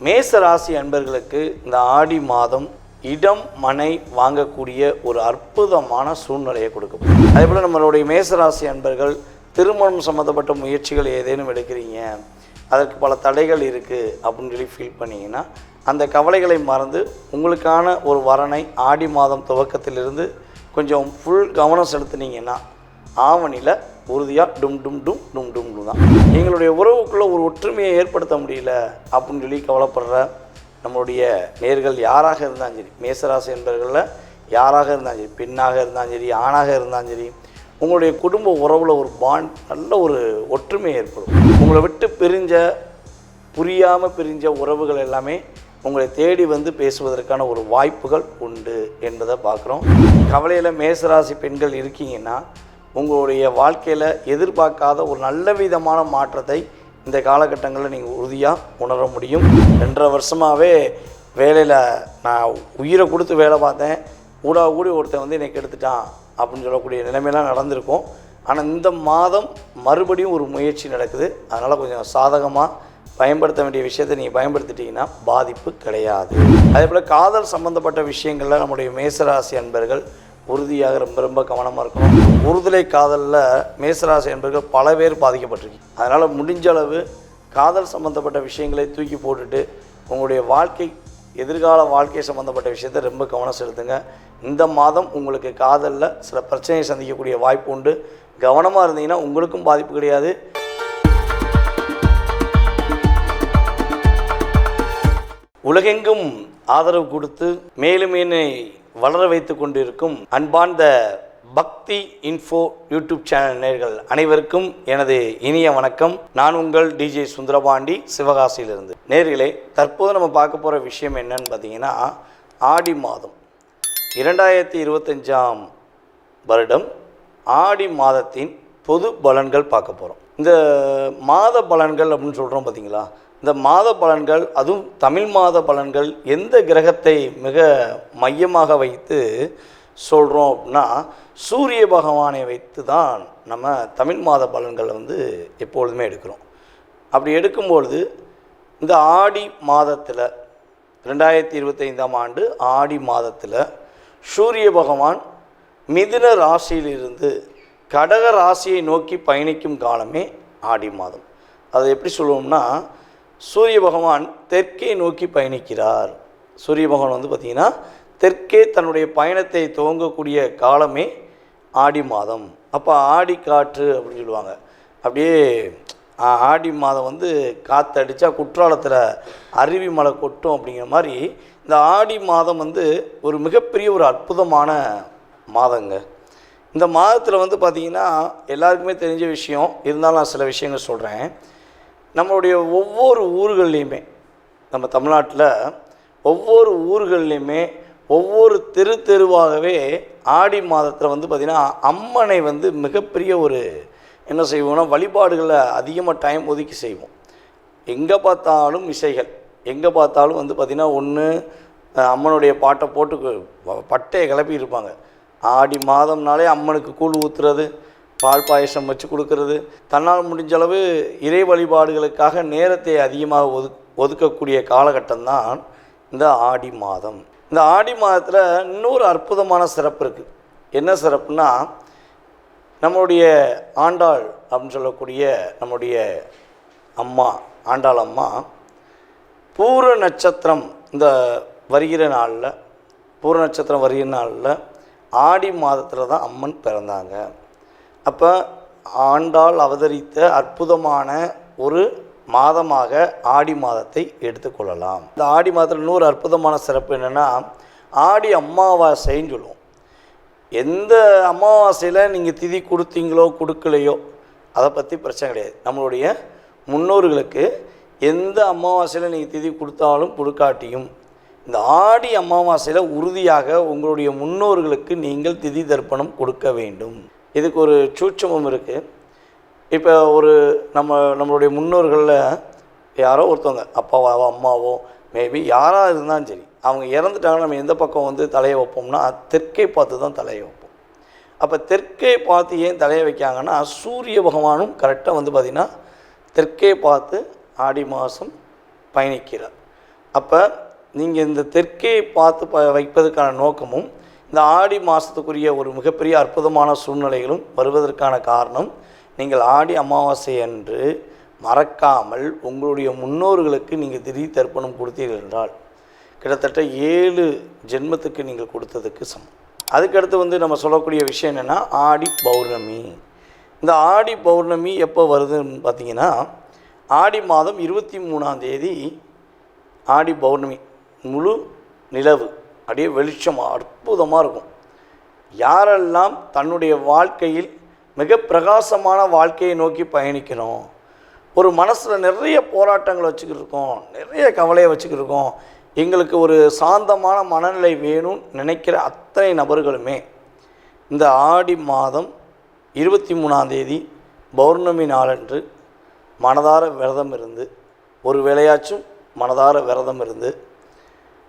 மேச ராசி அன்பர்களுக்கு இந்த ஆடி மாதம் இடம் மனை வாங்கக்கூடிய ஒரு அற்புதமான சூழ்நிலையை கொடுக்கும். அதே போல் நம்மளுடைய மேசராசி அன்பர்கள் திருமணம் சம்மந்தப்பட்ட முயற்சிகள் ஏதேனும் எடுக்கிறீங்க அதற்கு பல தடைகள் இருக்குது அப்படின்னு சொல்லி ஃபீல் பண்ணிங்கன்னா அந்த கவலைகளை மறந்து உங்களுக்கான ஒரு வரனை ஆடி மாதம் துவக்கத்திலிருந்து கொஞ்சம் ஃபுல் கவனம் செலுத்துனீங்கன்னா ஆவணியில் உறுதியாக டும் டும் டும் டும் டும் தான். எங்களுடைய உறவுக்குள்ளே ஒரு ஒற்றுமையை ஏற்படுத்த முடியல அப்படின்னு சொல்லி கவலைப்படுற நம்மளுடைய நேர்கள் யாராக இருந்தாலும் சரி மேசராசி என்பர்களில் யாராக இருந்தாலும் சரி பெண்ணாக இருந்தாலும் சரி ஆணாக இருந்தாலும் சரி உங்களுடைய குடும்ப உறவில் ஒரு பாண்ட் நல்ல ஒரு ஒற்றுமை ஏற்படும். உங்களை விட்டு பிரிஞ்ச புரியாமல் பிரிஞ்ச உறவுகள் எல்லாமே உங்களை தேடி வந்து பேசுவதற்கான ஒரு வாய்ப்புகள் உண்டு என்பதை பார்க்குறோம். கவலையில் மேசராசி பெண்கள் இருக்கீங்கன்னா உங்களுடைய வாழ்க்கையில் எதிர்பார்க்காத ஒரு நல்ல விதமான மாற்றத்தை இந்த காலகட்டங்களில் நீங்கள் உறுதியாக உணர முடியும். ரெண்டரை வருஷமாகவே வேலையில் நான் உயிரை கொடுத்து வேலை பார்த்தேன். ஊடா கூடி ஒருத்தன் வந்து என்னை கெடுத்துட்டான் அப்படின்னு சொல்லக்கூடிய நிலைமையெல்லாம் நடந்திருக்கும். ஆனால் இந்த மாதம் மறுபடியும் ஒரு முயற்சி நடக்குது. அதனால் கொஞ்சம் சாதகமாக பயன்படுத்த வேண்டிய விஷயத்தை நீங்கள் பயன்படுத்திட்டீங்கன்னா பாதிப்பு கிடையாது. அதே போல் காதல் சம்மந்தப்பட்ட விஷயங்களில் நம்முடைய மேசராசி அன்பர்கள் உறுதியாக ரொம்ப ரொம்ப கவனமாக இருக்கணும். உறுதுலை காதலில் மேசராசி என்பர்கள் பல பேர் பாதிக்கப்பட்டிருக்கு. அதனால் முடிஞ்ச அளவு காதல் சம்மந்தப்பட்ட விஷயங்களை தூக்கி போட்டுட்டு உங்களுடைய வாழ்க்கை எதிர்கால வாழ்க்கை சம்மந்தப்பட்ட விஷயத்தை ரொம்ப கவனம் செலுத்துங்க. இந்த மாதம் உங்களுக்கு காதலில் சில பிரச்சனையை சந்திக்கக்கூடிய வாய்ப்பு உண்டு. கவனமாக இருந்தீங்கன்னா உங்களுக்கும் பாதிப்பு கிடையாது. உலகெங்கும் ஆதரவு கொடுத்து மேலும் என்னை வளர வைத்து கொண்டிருக்கும் அன்பார்ந்த பக்தி இன்ஃபோ யூடியூப் சேனல் நேர்கள் அனைவருக்கும் எனது இனிய வணக்கம். நான் உங்கள் டிஜே சுந்தரபாண்டி சிவகாசியிலிருந்து. நேர்களே தற்போது நம்ம பார்க்க போகிற விஷயம் என்னன்னு பார்த்தீங்கன்னா ஆடி மாதம். இரண்டாயிரத்தி இருபத்தஞ்சாம் வருடம் ஆடி மாதத்தின் பொது பலன்கள் பார்க்க போகிறோம் இந்த மாத பலன்கள் அப்படின்னு சொல்கிறோம் பார்த்தீங்களா இந்த மாத பலன்கள் அதுவும் தமிழ் மாத பலன்கள் எந்த கிரகத்தை மிக மையமாக வைத்து சொல்கிறோம் அப்படின்னா சூரிய பகவானை வைத்து தான் நம்ம தமிழ் மாத பலன்களை வந்து எப்பொழுதுமே எடுக்கிறோம். அப்படி எடுக்கும்பொழுது இந்த ஆடி மாதத்தில் ரெண்டாயிரத்தி இருபத்தைந்தாம் ஆண்டு ஆடி மாதத்தில் சூரிய பகவான் மிதுன ராசியிலிருந்து கடக ராசியை நோக்கி பயணிக்கும் காலமே ஆடி மாதம். அதை எப்படி சொல்லுவோம்னா சூரிய பகவான் தெற்கே நோக்கி பயணிக்கிறார். சூரிய பகவான் வந்து பார்த்திங்கன்னா தெற்கே தன்னுடைய பயணத்தை துவங்கக்கூடிய காலமே ஆடி மாதம். அப்போ ஆடி காற்று அப்படின்னு சொல்லுவாங்க. அப்படியே ஆடி மாதம் வந்து காற்றடிச்சா குற்றாலத்தில் அருவி மலை கொட்டும் அப்படிங்கிற மாதிரி இந்த ஆடி மாதம் வந்து ஒரு மிகப்பெரிய ஒரு அற்புதமான மாதங்க. இந்த மாதத்தில் வந்து பார்த்திங்கன்னா எல்லாருக்குமே தெரிஞ்ச விஷயம் இருந்தாலும் நான் சில விஷயங்கள் சொல்கிறேன் நம்மளுடைய ஒவ்வொரு ஊர்கள்லேயுமே நம்ம தமிழ்நாட்டில் ஒவ்வொரு ஊர்கள்லேயுமே ஒவ்வொரு தெரு தெருவாகவே ஆடி மாதத்தில் வந்து பார்த்திங்கன்னா அம்மனை வந்து மிகப்பெரிய ஒரு என்ன செய்வோம்னா வழிபாடுகளை அதிகமாக டைம் ஒதுக்கி செய்வோம். எங்கே பார்த்தாலும் இசைகள் எங்கே பார்த்தாலும் வந்து பார்த்திங்கன்னா ஒன்று அம்மனுடைய பாட்டை போட்டு பட்டையை கிளப்பி இருப்பாங்க ஆடி மாதம்னாலே அம்மனுக்கு கூழ் ஊற்றுறது பால் பாயசம் வச்சு கொடுக்கறது. தன்னால் முடிஞ்ச அளவு இறை வழிபாடுகளுக்காக நேரத்தை அதிகமாக ஒது ஒதுக்கக்கூடிய காலகட்டம்தான் இந்த ஆடி மாதம். இந்த ஆடி மாதத்தில் இன்னொரு அற்புதமான சிறப்பு இருக்குது என்ன சிறப்புனா நம்மளுடைய ஆண்டாள் அப்படின்னு சொல்லக்கூடிய நம்முடைய அம்மா ஆண்டாள் அம்மா பூர நட்சத்திரம் இந்த வருகிற நாளில் பூர நட்சத்திரம் வருகிற நாளில் ஆடி மாதத்தில் தான் அம்மன் பிறந்தாங்க. அப்போ ஆண்டாள் அவதரித்த அற்புதமான ஒரு மாதமாக ஆடி மாதத்தை எடுத்துக்கொள்ளலாம். இந்த ஆடி மாதத்தில் இன்னொரு அற்புதமான சிறப்பு என்னென்னா ஆடி அமாவாசைன்னு சொல்லுவோம். எந்த அமாவாசையில் நீங்கள் திதி கொடுத்தீங்களோ கொடுக்கலையோ அதை பற்றி பிரச்சனை கிடையாது. நம்மளுடைய முன்னோர்களுக்கு எந்த அமாவாசையில் நீங்கள் திதி கொடுத்தாலும் கொடுக்காட்டியும் இந்த ஆடி அமாவாசையில் உறுதியாக உங்களுடைய முன்னோர்களுக்கு நீங்கள் திதி தர்ப்பணம் கொடுக்க வேண்டும். இதுக்கு ஒரு சூட்சமும் இருக்குது இப்போ ஒரு நம்ம நம்மளுடைய முன்னோர்களில் யாரோ ஒருத்தவங்க அப்பாவோ அம்மாவோ மேபி யாராக இருந்தாலும் சரி அவங்க இறந்துட்டாங்கன்னா நம்ம எந்த பக்கம் வந்து தலையை வைப்போம்னா தெற்கே பார்த்து தான் தலையை வைப்போம். அப்போ தெற்கே பார்த்து ஏன் தலையை வைக்காங்கன்னா சூரிய பகவானும் கரெக்டாக வந்து பார்த்திங்கன்னா தெற்கே பார்த்து ஆடி மாதம் பயணிக்கிறார். அப்போ நீங்கள் இந்த தெற்கே பார்த்து ப வைப்பதற்கான நோக்கமும் இந்த ஆடி மாதத்துக்குரிய ஒரு மிகப்பெரிய அற்புதமான சூழ்நிலைகளும் வருவதற்கான காரணம் நீங்கள் ஆடி அமாவாசை அன்று மறக்காமல் உங்களுடைய முன்னோர்களுக்கு நீங்கள் திடீர் தர்ப்பணம் கொடுத்தீர்கள் என்றால் கிட்டத்தட்ட ஏழு ஜென்மத்துக்கு நீங்கள் கொடுத்ததுக்கு சமம். அதுக்கடுத்து வந்து நம்ம சொல்லக்கூடிய விஷயம் என்னென்னா ஆடி பௌர்ணமி. இந்த ஆடி பௌர்ணமி எப்போ வருதுன்னு பார்த்தீங்கன்னா ஆடி மாதம் இருபத்தி மூணாம் தேதி ஆடி பௌர்ணமி முழு நிலவு. அப்படியே வெளிச்சம் அற்புதமாக இருக்கும். யாரெல்லாம் தன்னுடைய வாழ்க்கையில் மிக பிரகாசமான வாழ்க்கையை நோக்கி பயணிக்கிறோம் ஒரு மனசில் நிறைய போராட்டங்களை வச்சுக்கிட்டு இருக்கோம் நிறைய கவலையை வச்சுக்கிட்டு இருக்கோம் எங்களுக்கு ஒரு சாந்தமான மனநிலை வேணும்னு நினைக்கிற அத்தனை நபர்களுமே இந்த ஆடி மாதம் இருபத்தி மூணாந்தேதி பௌர்ணமி நாளன்று மனதார விரதம் இருந்து ஒரு வேளையாச்சும் மனதார விரதம் இருந்து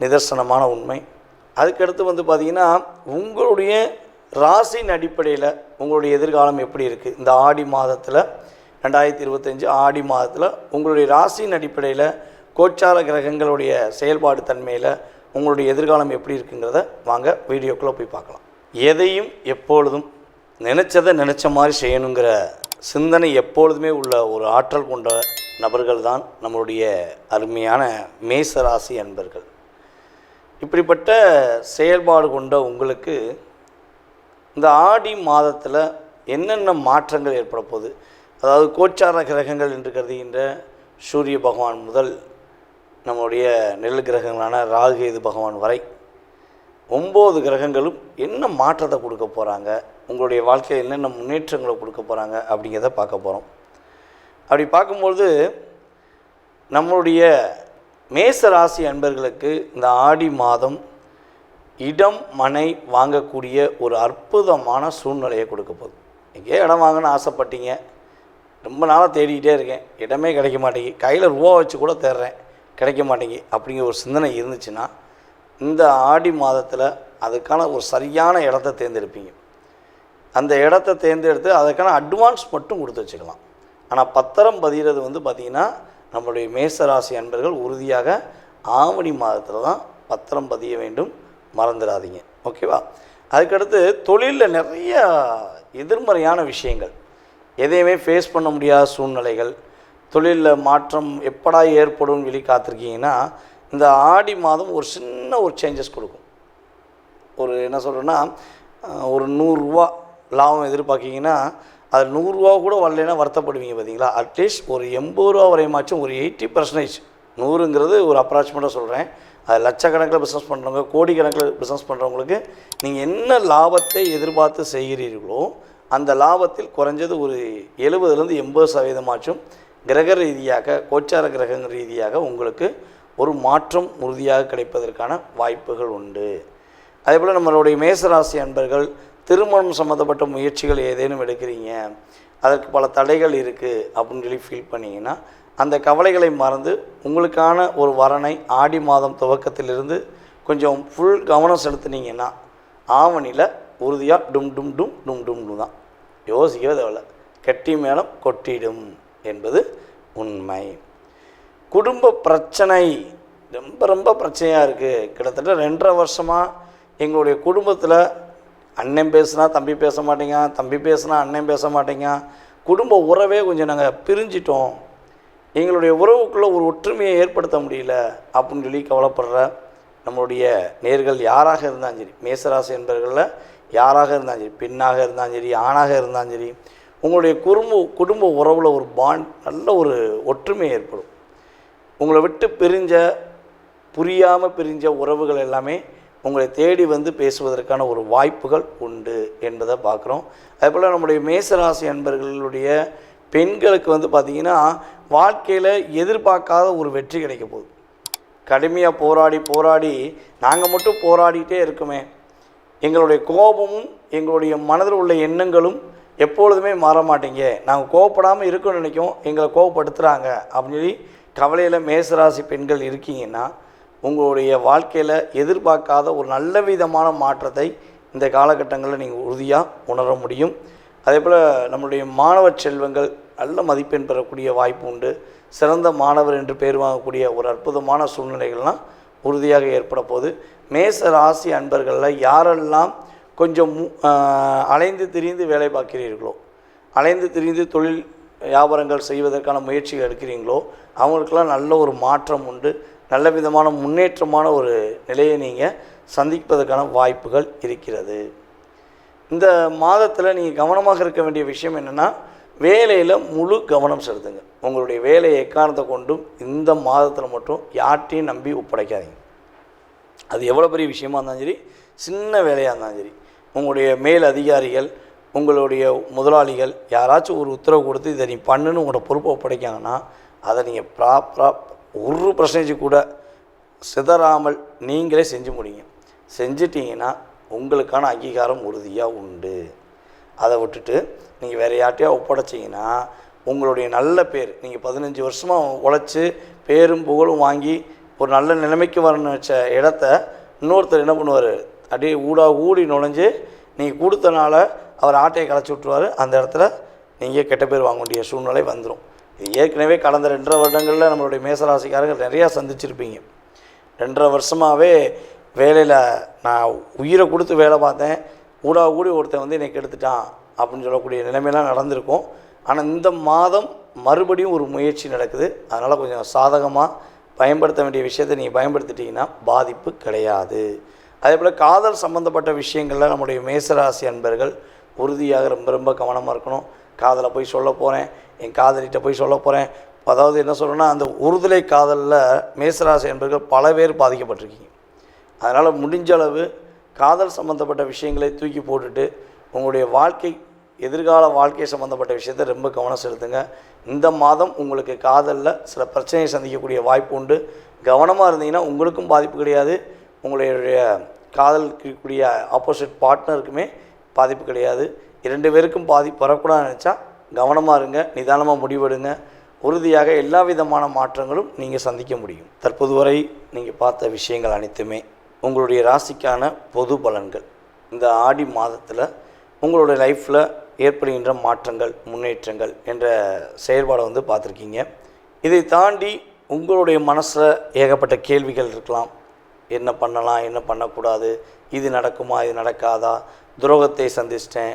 நிதர்சனமான உண்மை. அதுக்கடுத்து வந்து பார்த்திங்கன்னா உங்களுடைய ராசியின் அடிப்படையில் உங்களுடைய எதிர்காலம் எப்படி இருக்குது இந்த ஆடி மாதத்தில் ரெண்டாயிரத்தி இருபத்தஞ்சு ஆடி மாதத்தில் உங்களுடைய ராசியின் அடிப்படையில் கோச்சார கிரகங்களுடைய செயல்பாடு தன்மையில் உங்களுடைய எதிர்காலம் எப்படி இருக்குங்கிறத வாங்க வீடியோக்குள்ளே போய் பார்க்கலாம். எதையும் எப்பொழுதும் நினச்சதை நினச்ச மாதிரி செய்யணுங்கிற சிந்தனை எப்பொழுதுமே உள்ள ஒரு ஆற்றல் கொண்ட நபர்கள் தான் நம்மளுடைய அருமையான மேச ராசி அன்பர்கள். இப்படிப்பட்ட செயல்பாடு கொண்ட உங்களுக்கு இந்த ஆடி மாதத்தில் என்னென்ன மாற்றங்கள் ஏற்பட போகுது? அதாவது கோச்சார கிரகங்கள் என்று கருதுகின்ற சூரிய பகவான் முதல் நம்முடைய நெல் கிரகங்களான ராகு கேது பகவான் வரை ஒம்பது கிரகங்களும் என்ன மாற்றத்தை கொடுக்க போகிறாங்க உங்களுடைய வாழ்க்கையில் என்னென்ன முன்னேற்றங்களை கொடுக்க போகிறாங்க அப்படிங்கிறத பார்க்க போகிறோம் அப்படி பார்க்கும்பொழுது நம்மளுடைய மேச ராசி அன்பர்களுக்கு இந்த ஆடி மாதம் இடம் மனை வாங்கக்கூடிய ஒரு அற்புதமான சூழ்நிலையை கொடுக்க போகுது. எங்கேயோ இடம் வாங்கணும்னு ஆசைப்பட்டீங்க. ரொம்ப நாளாக தேடிக்கிட்டே இருக்கேன். இடமே கிடைக்க மாட்டேங்கி. கையில் ரூபா வச்சு கூட தேடுறேன். கிடைக்க மாட்டேங்கி. அப்படிங்கிற ஒரு சிந்தனை இருந்துச்சுன்னா இந்த ஆடி மாதத்தில் அதுக்கான ஒரு சரியான இடத்த தேர்ந்தெடுப்பீங்க. அந்த இடத்த தேர்ந்தெடுத்து அதுக்கான அட்வான்ஸ் மட்டும் கொடுத்து வச்சுக்கலாம். ஆனால் பத்திரம் பதிகிறது வந்து பார்த்திங்கன்னா நம்மளுடைய மேசராசி அன்பர்கள் உறுதியாக ஆவணி மாதத்தில் தான் பத்திரம் பதிய வேண்டும். மறந்துடாதீங்க. ஓகேவா? அதுக்கடுத்து தொழிலில் நிறைய எதிர்மறையான விஷயங்கள். எதையுமே ஃபேஸ் பண்ண முடியாத சூழ்நிலைகள். தொழிலில் மாற்றம் எப்படா ஏற்படும் வெளி காத்திருக்கீங்கன்னா இந்த ஆடி மாதம் ஒரு சின்ன ஒரு சேஞ்சஸ் கொடுக்கும். ஒரு என்ன சொல்கிறேன்னா ஒரு நூறுரூவா லாபம் எதிர்பார்க்கிங்கன்னா அது நூறுரூவா கூட வரலைன்னா வருத்தப்படுவீங்க பார்த்தீங்களா? அட்லீஸ்ட் ஒரு எண்பது ரூபா வரையுமாச்சும் ஒரு எயிட்டி பர்சன்டேஜ் நூறுங்கிறது ஒரு அப்ராக்சிமேட்டாக சொல்கிறேன் அது லட்சக்கணக்கில் பிஸ்னஸ் பண்ணுறவங்க கோடிக்கணக்கில் பிஸ்னஸ் பண்ணுறவங்களுக்கு நீங்கள் என்ன லாபத்தை எதிர்பார்த்து செய்கிறீர்களோ அந்த லாபத்தில் குறைஞ்சது ஒரு எழுபதுலேருந்து எண்பது சதவீதமாச்சும் கிரக ரீதியாக கோச்சார கிரகங்கள் ரீதியாக உங்களுக்கு ஒரு மாற்றம் உறுதியாக கிடைப்பதற்கான வாய்ப்புகள் உண்டு. அதே போல் நம்மளுடைய மேசராசி அன்பர்கள் திருமணம் சம்மந்தப்பட்ட முயற்சிகள் ஏதேனும் எடுக்கிறீங்க அதற்கு பல தடைகள் இருக்குது அப்படின்னு சொல்லி ஃபீல் பண்ணிங்கன்னா அந்த கவலைகளை மறந்து உங்களுக்கான ஒரு வரனை ஆடி மாதம் துவக்கத்திலிருந்து கொஞ்சம் ஃபுல் கவனம் செலுத்துனீங்கன்னா ஆவணியில் உறுதியாக டும் டும் டும் டும் டும் தான். யோசிக்கவே தேவையில்ல. கெட்டி மேலும் கொட்டிடும் என்பது உண்மை. குடும்ப பிரச்சனை ரொம்ப ரொம்ப பிரச்சனையாக இருக்குது கிட்டத்தட்ட ரெண்டரை வருஷமாக எங்களுடைய குடும்பத்தில் அண்ணன் பேசுனா தம்பி பேச மாட்டேங்க தம்பி பேசுனா அண்ணன் பேச மாட்டேங்க. குடும்ப உறவே கொஞ்சம் நாங்கள் பிரிஞ்சிட்டோம். எங்களுடைய உறவுக்குள்ளே ஒரு ஒற்றுமையை ஏற்படுத்த முடியல அப்படின்னு சொல்லி கவலைப்படுற நம்மளுடைய நேர்கள் யாராக இருந்தாலும் சரி மேசராசி என்பவர்களில் யாராக இருந்தாலும் சரி பெண்ணாக இருந்தாலும் சரி ஆணாக இருந்தாலும் சரி உங்களுடைய குடும்ப குடும்ப உறவில் ஒரு பாண்ட் நல்ல ஒரு ஒற்றுமை ஏற்படும். உங்களை விட்டு பிரிஞ்ச புரியாமல் பிரிஞ்ச உறவுகள் எல்லாமே உங்களை தேடி வந்து பேசுவதற்கான ஒரு வாய்ப்புகள் உண்டு என்பதை பார்க்குறோம். அதேபோல் நம்முடைய மேசராசி அன்பர்களுடைய பெண்களுக்கு வந்து பார்த்திங்கன்னா வாழ்க்கையில் எதிர்பார்க்காத ஒரு வெற்றி கிடைக்க போகுது. கடுமையாக போராடி போராடி நாங்கள் மட்டும் போராடிட்டே இருக்குமே. எங்களுடைய கோபமும் எங்களுடைய மனதில் உள்ள எண்ணங்களும் எப்பொழுதுமே மாற மாட்டேங்க. நாங்கள் கோவப்படாமல் இருக்கணும்னு நினைக்கும் எங்களை கோவப்படுத்துகிறாங்க அப்படின்னு சொல்லி கவலையில் மேசராசி பெண்கள் இருக்கீங்கன்னா உங்களுடைய வாழ்க்கையில் எதிர்பார்க்காத ஒரு நல்ல விதமான மாற்றத்தை இந்த காலகட்டங்களில் நீங்கள் உறுதியாக உணர முடியும். அதே போல் நம்மளுடைய மாணவ செல்வங்கள் நல்ல மதிப்பெண் பெறக்கூடிய வாய்ப்பு உண்டு. சிறந்த மாணவர் என்று பேர் வாங்கக்கூடிய ஒரு அற்புதமான சூழ்நிலைகள்லாம் உறுதியாக ஏற்பட போகுது. மேச ராசி அன்பர்களில் யாரெல்லாம் கொஞ்சம் மு- அலைந்து திரிந்து வேலை பார்க்கிறீர்களோ அலைந்து திரிந்து தொழில் வியாபாரங்கள் செய்வதற்கான முயற்சிகள் எடுக்கிறீங்களோ அவங்களுக்கெல்லாம் நல்ல ஒரு மாற்றம் உண்டு. நல்ல விதமான முன்னேற்றமான ஒரு நிலையை நீங்கள் சந்திப்பதற்கான வாய்ப்புகள் இருக்கிறது. இந்த மாதத்தில் நீங்கள் கவனமாக இருக்க வேண்டிய விஷயம் என்னென்னா வேலையில் முழு கவனம் செலுத்துங்க. உங்களுடைய வேலையை எக்காரணத்தை கொண்டும் இந்த மாதத்தில் மட்டும் யார்ட்டையும் நம்பி ஒப்படைக்காதீங்க. அது எவ்வளோ பெரிய விஷயமா இருந்தாலும் சரி சின்ன வேலையாக இருந்தாலும் சரி உங்களுடைய மேல் அதிகாரிகள் உங்களுடைய முதலாளிகள் யாராச்சும் ஒரு உத்தரவு கொடுத்து இதை நீ பண்ணுன்னு உங்களோட பொறுப்பை ஒப்படைக்காங்கன்னா அதை நீங்கள் ப்ராப்பராக ஒரு பர்சன்டேஜ் கூட சிதறாமல் நீங்களே செஞ்சு முடிங்க. செஞ்சிட்டிங்கன்னா உங்களுக்கான அங்கீகாரம் உறுதியாக உண்டு. அதை விட்டுட்டு நீங்கள் வேறு யார்ட்டையா ஒப்படைச்சிங்கன்னா உங்களுடைய நல்ல பேர் நீங்கள் பதினஞ்சு வருஷமாக உழைச்சி பேரும் புகழும் வாங்கி ஒரு நல்ல நிலைமைக்கு வரணும்னு வச்ச இடத்த இன்னொருத்தர் என்ன பண்ணுவார்? அப்படியே ஊடா ஊடி நுழைஞ்சு நீங்கள் கொடுத்தனால அவர் ஆட்டையை களைச்சி விட்ருவார் அந்த இடத்துல நீங்கள் கெட்ட பேர் வாங்க வேண்டிய சூழ்நிலை வந்துடும் ஏற்கனவே கடந்த ரெண்டரை வருடங்களில் நம்மளுடைய மேசராசிக்காரர்கள் நிறையா சந்திச்சிருப்பீங்க. ரெண்டரை வருஷமாகவே வேலையில் நான் உயிரை கொடுத்து வேலை பார்த்தேன். ஊடா கூடி ஒருத்தன் வந்து என்னை கெடுத்துட்டான் அப்படின்னு சொல்லக்கூடிய நிலைமையெல்லாம் நடந்திருக்கும். ஆனால் இந்த மாதம் மறுபடியும் ஒரு முயற்சி நடக்குது. அதனால் கொஞ்சம் சாதகமாக பயன்படுத்த வேண்டிய விஷயத்தை நீங்கள் பயன்படுத்திட்டிங்கன்னா பாதிப்பு கிடையாது. அதே போல் காதல் சம்மந்தப்பட்ட விஷயங்களில் நம்முடைய மேசராசி அன்பர்கள் உறுதியாக ரொம்ப ரொம்ப கவனமாக இருக்கணும். காதலை போய் சொல்ல போகிறேன் என் காதலிகிட்ட போய் சொல்ல போகிறேன் அதாவது என்ன சொல்கிறேன்னா அந்த உறுதுலை காதலில் மேசராசி என்பர்கள் பல பேர் பாதிக்கப்பட்டிருக்கீங்க. அதனால் முடிஞ்ச அளவு காதல் சம்மந்தப்பட்ட விஷயங்களை தூக்கி போட்டுட்டு உங்களுடைய வாழ்க்கை எதிர்கால வாழ்க்கை சம்மந்தப்பட்ட விஷயத்தை ரொம்ப கவனம் செலுத்துங்க. இந்த மாதம் உங்களுக்கு காதலில் சில பிரச்சனையை சந்திக்கக்கூடிய வாய்ப்பு உண்டு. கவனமாக இருந்தீங்கன்னா உங்களுக்கும் பாதிப்பு கிடையாது. உங்களுடைய காதலிக்கக்கூடிய ஆப்போசிட் பார்ட்னருக்குமே பாதிப்பு கிடையாது. இரண்டு பேருக்கும் பாதிப்பு வரக்கூடாதுன்னு நினச்சா கவனமாக இருங்க நிதானமாக முடிவெடுங்க. உறுதியாக எல்லா விதமான மாற்றங்களும் நீங்கள் சந்திக்க முடியும். தற்போது வரை நீங்கள் பார்த்த விஷயங்கள் அனைத்துமே உங்களுடைய ராசிக்கான பொது பலன்கள். இந்த ஆடி மாதத்தில் உங்களுடைய லைஃப்பில் ஏற்படுகின்ற மாற்றங்கள் முன்னேற்றங்கள் என்ற செயல்பாடை வந்து பார்த்துருக்கீங்க. இதை தாண்டி உங்களுடைய மனசில் ஏகப்பட்ட கேள்விகள் இருக்கலாம். என்ன பண்ணலாம் என்ன பண்ணக்கூடாது இது நடக்குமா இது நடக்காதா? துரோகத்தை சந்திச்சிட்டேன்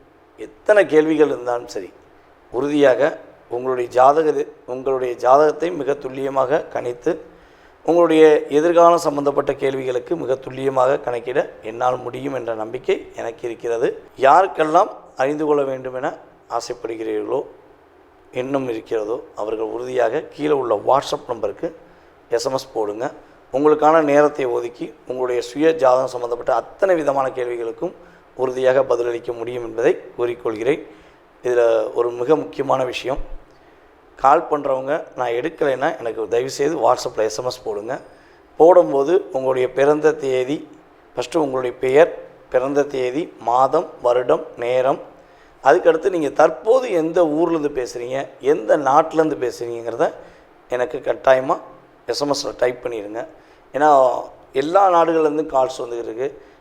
எத்தனை கேள்விகள் இருந்தாலும் சரி உறுதியாக உங்களுடைய ஜாதக உங்களுடைய ஜாதகத்தை மிக துல்லியமாக கணித்து உங்களுடைய எதிர்காலம் சம்பந்தப்பட்ட கேள்விகளுக்கு மிக துல்லியமாக கணக்கிட என்னால் முடியும் என்ற நம்பிக்கை எனக்கு இருக்கிறது. யாருக்கெல்லாம் அறிந்து கொள்ள வேண்டும் என ஆசைப்படுகிறீர்களோ இன்னும் இருக்கிறதோ அவர்கள் உறுதியாக கீழே உள்ள வாட்ஸ்அப் நம்பருக்கு எஸ்எம்எஸ் போடுங்க. உங்களுக்கான நேரத்தை ஒதுக்கி உங்களுடைய சுய ஜாதகம் சம்மந்தப்பட்ட அத்தனை விதமான கேள்விகளுக்கும் உறுதியாக பதிலளிக்க முடியும் என்பதை கூறிக்கொள்கிறேன். இதில் ஒரு மிக முக்கியமான விஷயம். கால் பண்ணுறவங்க நான் எடுக்கலைன்னா எனக்கு தயவுசெய்து வாட்ஸ்அப்பில் எஸ்எம்எஸ் போடுங்க. போடும்போது உங்களுடைய பிறந்த தேதி ஃபஸ்ட்டு உங்களுடைய பெயர் பிறந்த தேதி மாதம் வருடம் நேரம். அதுக்கடுத்து நீங்கள் தற்போது எந்த ஊர்லேருந்து பேசுகிறீங்க எந்த நாட்டிலேருந்து பேசுகிறீங்கிறத எனக்கு கட்டாயமாக எஸ்எம்எஸில் டைப் பண்ணிடுங்க ஏன்னா எல்லா நாடுகள்லேருந்தும் கால்ஸ் வந்துருக்குது